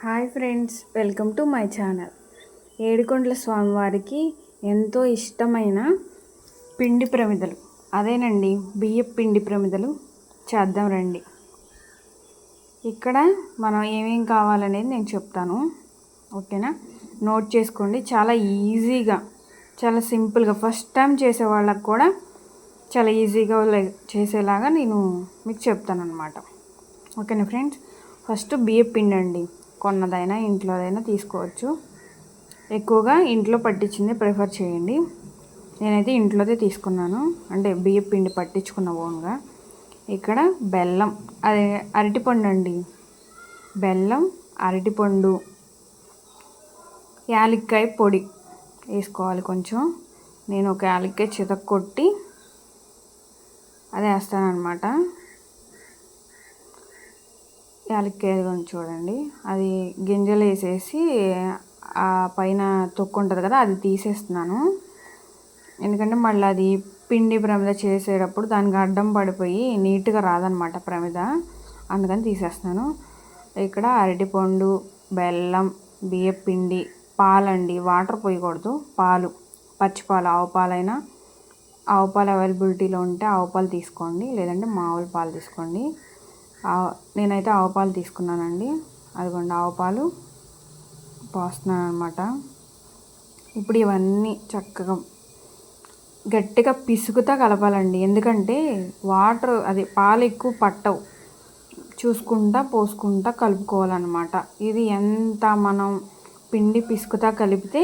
Hi friends welcome to my channel. ఏడుకొండల స్వామివారికి ఎంతో ఇష్టమైన పిండి ప్రమిదలు. అదేనండి బియ్య పిండి ప్రమిదలు. చేద్దాం రండి. ఇక్కడ మనం ఏమేం కావాలనేది నేను చెప్తాను. ఓకేనా? నోట్ చేసుకోండి. చాలా ఈజీగా చాలా సింపుల్గా ఫస్ట్ టైం చేసే వాళ్ళకు కూడా చాలా ఈజీగా చేసేలాగా నేను మీకు చెప్తాను అనమాట ఓకేనా ఫ్రెండ్స్? ఫస్ట్ బియ్య పిండి అండి కొన్నదైనా ఇంట్లోదైనా తీసుకోవచ్చు. ఎక్కువగా ఇంట్లో పట్టించింది ప్రిఫర్ చేయండి. నేనైతే ఇంట్లోదే తీసుకున్నాను. అంటే బియ్యం పిండి పట్టించుకున్న ఓన్గా. ఇక్కడ బెల్లం అదే అరటిపండు అండి. బెల్లం అరటిపండు యాలక్కాయ పొడి వేసుకోవాలి కొంచెం. నేను ఒక యాలక్కాయ చితక్కొట్టి కొట్టి అదే వేస్తాను అనమాట యాలక్కాయ చూడండి. అది గింజలు వేసేసి ఆ పైన తొక్కు ఉంటుంది కదా అది తీసేస్తున్నాను. ఎందుకంటే మళ్ళీ అది పిండి ప్రమిద చేసేటప్పుడు దానికి అడ్డం పడిపోయి నీట్గా రాదనమాట ప్రమిద. అందుకని తీసేస్తున్నాను. ఇక్కడ అరటిపండు బెల్లం బియ్యం పిండి పాలండి. వాటర్ పోయకూడదు పాలు. పచ్చిపాలు ఆవు పాలైనా. ఆవు పాలు అవైలబిలిటీలో ఉంటే ఆవు పాలు తీసుకోండి లేదంటే మామూలు పాలు తీసుకోండి. నేనైతే ఆవు పాలు తీసుకున్నానండి. అదిగోండి ఆవు పాలు పోస్తున్నాను అనమాట ఇప్పుడు ఇవన్నీ చక్కగా గట్టిగా పిసుకుతా కలపాలండి. ఎందుకంటే వాటర్ అది పాలు ఎక్కువ పట్టవు. చూసుకుంటా పోసుకుంటా కలుపుకోవాలన్నమాట. ఇది ఎంత మనం పిండి పిసుకుతా కలిపితే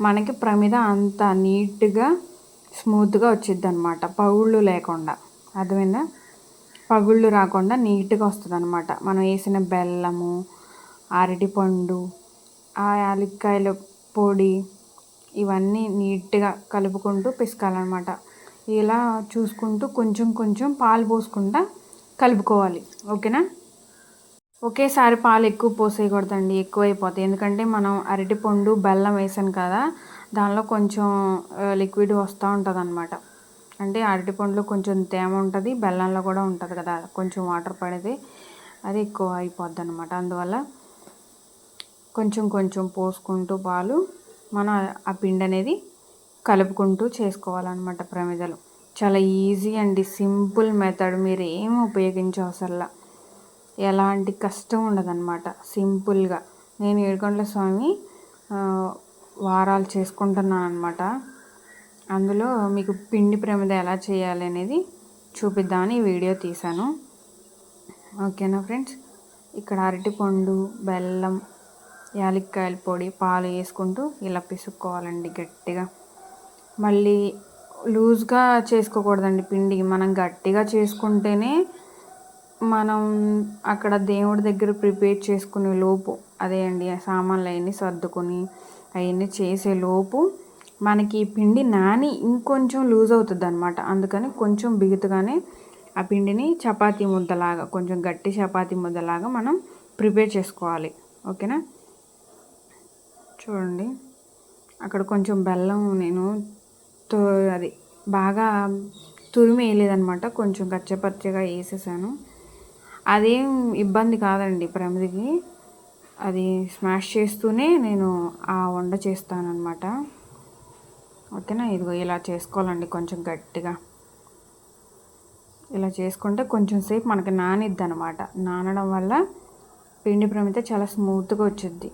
మనకి ప్రమిద అంత నీట్గా స్మూత్గా వచ్చిద్ది అనమాట పౌళ్ళు లేకుండా. అర్థమైందా? పగుళ్ళు రాకుండా నీట్గా వస్తుంది అనమాట మనం వేసిన బెల్లము అరటిపండు ఆ యాలక్కాయల పొడి ఇవన్నీ నీట్గా కలుపుకుంటూ పిసకాలన్నమాట. ఇలా చూసుకుంటూ కొంచెం కొంచెం పాలు పోసుకుంటా కలుపుకోవాలి. ఓకేనా? ఒకేసారి పాలు ఎక్కువ పోసేయకూడదండి. ఎక్కువ అయిపోతాయి ఎందుకంటే మనం అరటిపండు బెల్లం వేసాను కదా దానిలో కొంచెం లిక్విడ్ వస్తూ ఉంటుంది అంటే అంటే అరటిపండులో కొంచెం తేమ ఉంటుంది బెల్లంలో కూడా ఉంటుంది కదా కొంచెం వాటర్ పడితే అది ఎక్కువ అయిపోద్ది అనమాట అందువల్ల కొంచెం కొంచెం పోసుకుంటూ పాలు మనం ఆ పిండి అనేది కలుపుకుంటూ చేసుకోవాలన్నమాట ప్రమిదలు. చాలా ఈజీ అండి సింపుల్ మెథడ్ మీరు ఏం ఉపయోగించవసరలా ఎలాంటి కష్టం ఉండదన్నమాట సింపుల్గా. నేను ఏడుకొండల స్వామి వారాలు చేసుకుంటున్నాను అనమాట అందులో మీకు పిండి ప్రమిద ఎలా చేయాలి అనేది చూపిద్దామని ఈ వీడియో తీశాను. ఓకేనా ఫ్రెండ్స్? ఇక్కడ అరటిపండు బెల్లం యాలక్కాయల పొడి పాలు వేసుకుంటూ ఇలా పిసుక్కోవాలండి గట్టిగా. మళ్ళీ లూజ్గా చేసుకోకూడదండి పిండి. మనం గట్టిగా చేసుకుంటేనే మనం అక్కడ దేవుడి దగ్గర ప్రిపేర్ చేసుకునే లోపు అదే అండి ఆ సామాన్లు అవన్నీ సర్దుకొని అవన్నీ చేసే లోపు మనకి ఈ పిండి నాని ఇంకొంచెం లూజ్ అవుతుంది అనమాట అందుకని కొంచెం బిగుతుగానే ఆ పిండిని చపాతీ ముద్దలాగా కొంచెం గట్టి చపాతీ ముద్దలాగా మనం ప్రిపేర్ చేసుకోవాలి. ఓకేనా? చూడండి. అక్కడ కొంచెం బెల్లం నేను తో అది బాగా తురిమి వేయలేదనమాట కొంచెం గచ్చపచ్చగా వేసేసాను. అదేం ఇబ్బంది కాదండి ప్రమిదికి. అది స్మాష్ చేస్తూనే నేను ఆ వంట చేస్తానన్నమాట. ఓకేనా? ఇదిగో ఇలా చేసుకోవాలండి కొంచెం గట్టిగా. ఇలా చేసుకుంటే కొంచెం సేపు మనకి నానిద్ది అనమాట నానడం వల్ల పిండి ప్రమిత చాలా స్మూత్గా వచ్చింది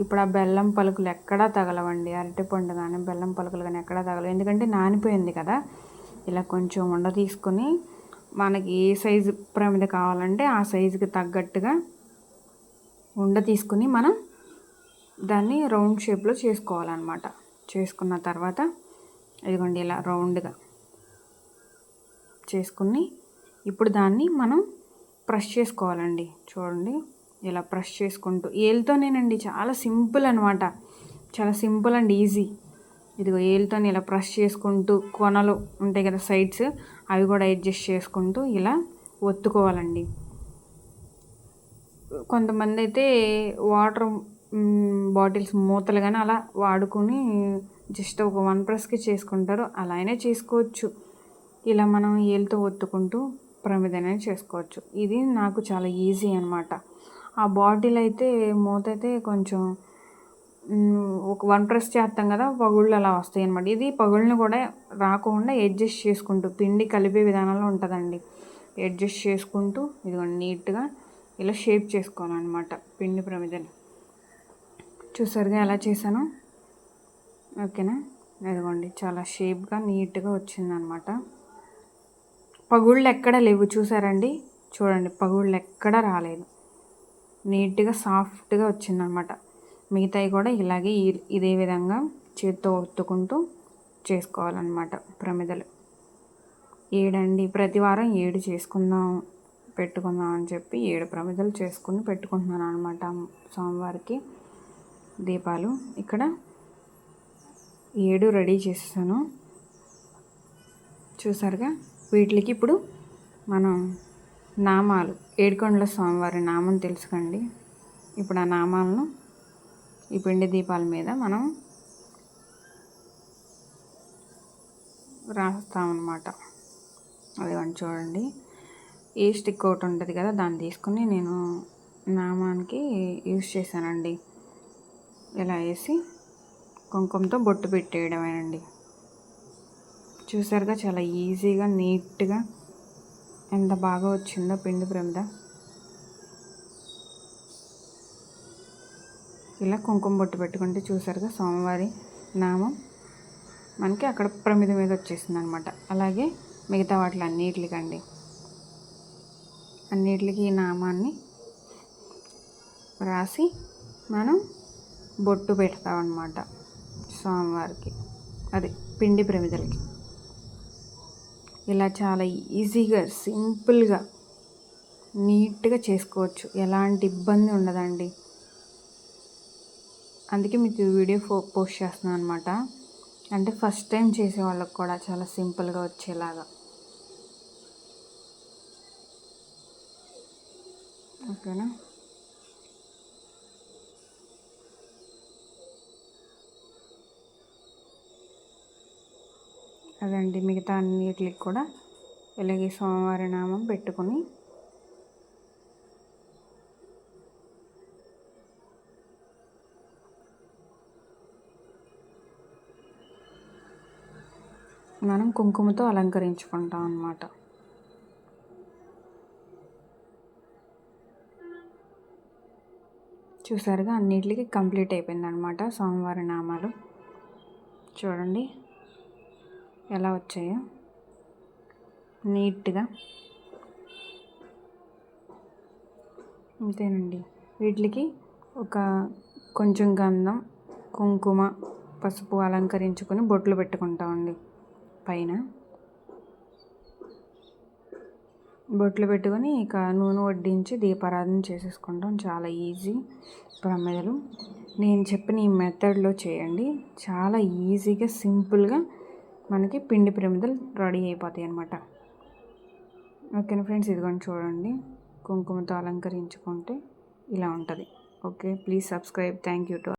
ఇప్పుడు ఆ బెల్లం పలుకులు ఎక్కడా తగలవండి. అరటిపండు కానీ బెల్లం పలుకులు కానీ ఎక్కడా తగలవు. ఎందుకంటే నానిపోయింది కదా. ఇలా కొంచెం ఉండ తీసుకొని మనకి ఏ సైజు ప్రమిద కావాలంటే ఆ సైజుకి తగ్గట్టుగా ఉండ తీసుకుని మనం దాన్ని రౌండ్ షేప్లో చేసుకోవాలన్నమాట. చేసుకున్న తర్వాత ఇదిగోండి ఇలా రౌండ్గా చేసుకుని ఇప్పుడు దాన్ని మనం ప్రెస్ చేసుకోవాలండి. చూడండి ఇలా ప్రెస్ చేసుకుంటూ ఏళ్ళతోనేనండి చాలా సింపుల్ అనమాట చాలా సింపుల్ అండ్ ఈజీ. ఇదిగో ఏళ్ళతో ఇలా ప్రెస్ చేసుకుంటూ కొనలు ఉంటాయి కదా సైడ్స్ అవి కూడా అడ్జస్ట్ చేసుకుంటూ ఇలా ఒత్తుకోవాలండి. కొంతమంది అయితే వాటర్ బాటిల్స్ మూతలు కానీ అలా వాడుకొని జస్ట్ ఒక వన్ ప్రెస్కి చేసుకుంటారు. అలా అయినా చేసుకోవచ్చు. ఇలా మనం ఏళ్ళతో ఒత్తుకుంటూ ప్రమిదనే చేసుకోవచ్చు. ఇది నాకు చాలా ఈజీ అనమాట ఆ బాటిల్ అయితే మూత అయితే కొంచెం ఒక వన్ ప్రెస్ చేస్తాం కదా పగుళ్ళు అలా వస్తాయి అనమాట ఇది పగుళ్ళని కూడా రాకుండా అడ్జస్ట్ చేసుకుంటూ పిండి కలిపే విధానంలో ఉంటుందండి. అడ్జస్ట్ చేసుకుంటూ ఇదిగోండి నీట్గా ఇలా షేప్ చేసుకోవాలన్నమాట పిండి ప్రమిదని. చూసారుగా ఎలా చేశాను? ఓకేనా? ఇదిగోండి చాలా షేప్గా నీట్గా వచ్చిందనమాట. పగుళ్ళు ఎక్కడ లేవు చూసారండి? చూడండి పగుళ్ళు ఎక్కడ రాలేదు. నీట్గా సాఫ్ట్గా వచ్చిందనమాట. మిగతాయి కూడా ఇలాగే ఇదే విధంగా చేత్తో ఒత్తుకుంటూ చేసుకోవాలన్నమాట ప్రమిదలు. ఏడండి ప్రతి వారం ఏడు చేసుకుందాం పెట్టుకుందాం అని చెప్పి ఏడు ప్రమిదలు చేసుకుని పెట్టుకుంటున్నాను అనమాట సోమవారికి దీపాలు. ఇక్కడ ఏడు రెడీ చేసేసాను. చూసారుగా? వీటికి ఇప్పుడు మనం నామాలు ఏడుకొండల స్వామివారి నామం తెలుసుకోండి. ఇప్పుడు ఆ నామాలను ఈ పిండి దీపాల మీద మనం రాస్తామన్నమాట. అదిగోండి చూడండి. ఏ స్టిక్ ఒకటి ఉంటుంది కదా దాన్ని తీసుకుని నేను నామానికి యూజ్ చేశానండి. ఇలా వేసి కుంకుమతో బొట్టు పెట్టేయడమేనండి. చూసారుగా చాలా ఈజీగా నీట్గా ఎంత బాగా వచ్చిందో పిండి ప్రమిద. ఇలా కుంకుమ బొట్టు పెట్టుకుంటే చూసారుగా సోమవారి నామం మనకి అక్కడ ప్రమిద మీద వచ్చేసింది అనమాట అలాగే మిగతా వాటిలో అన్నిటికండి. అన్నిటికి ఈ నామాన్ని రాసి మనం బొట్టు పెడతామన్నమాట స్వామివారికి అది పిండి ప్రమిదలకి. ఇలా చాలా ఈజీగా సింపుల్గా నీట్గా చేసుకోవచ్చు. ఎలాంటి ఇబ్బంది ఉండదండి. అందుకే మీకు వీడియో ఫో పోస్ట్ చేస్తున్నాను అనమాట అంటే ఫస్ట్ టైం చేసే వాళ్ళకి కూడా చాలా సింపుల్గా వచ్చేలాగా. ఓకేనా? అదండి మిగతా అన్నిటికి కూడా ఇలాగే సోమవారి నామం పెట్టుకొని మనం కుంకుమతో అలంకరించుకుంటాం అన్నమాట. చూసారుగా అన్నిటికి కంప్లీట్ అయిపోయిందనమాట స్వామివారి సోమవారి నామాలు. చూడండి. ఎలా వచ్చాయో నీట్గా. అంతేనండి వీటికి ఒక కొంచెం గంధం కుంకుమ పసుపు అలంకరించుకొని బొట్లు పెట్టుకుంటామండి. పైన బొట్లు పెట్టుకొని ఇక నూనె వడ్డించి దీపారాధన చేసేసుకుంటాం. చాలా ఈజీ ప్రమేదలు నేను చెప్పిన ఈ మెథడ్లో చేయండి. చాలా ఈజీగా సింపుల్గా మనకి పిండి ప్రమిదలు రెడీ అయిపోతాయి అన్నమాట. ఓకేనా ఫ్రెండ్స్? ఇదిగోండి చూడండి. కుంకుమతో అలంకరించుకుంటే ఇలా ఉంటుంది. Okay please subscribe. Thank you to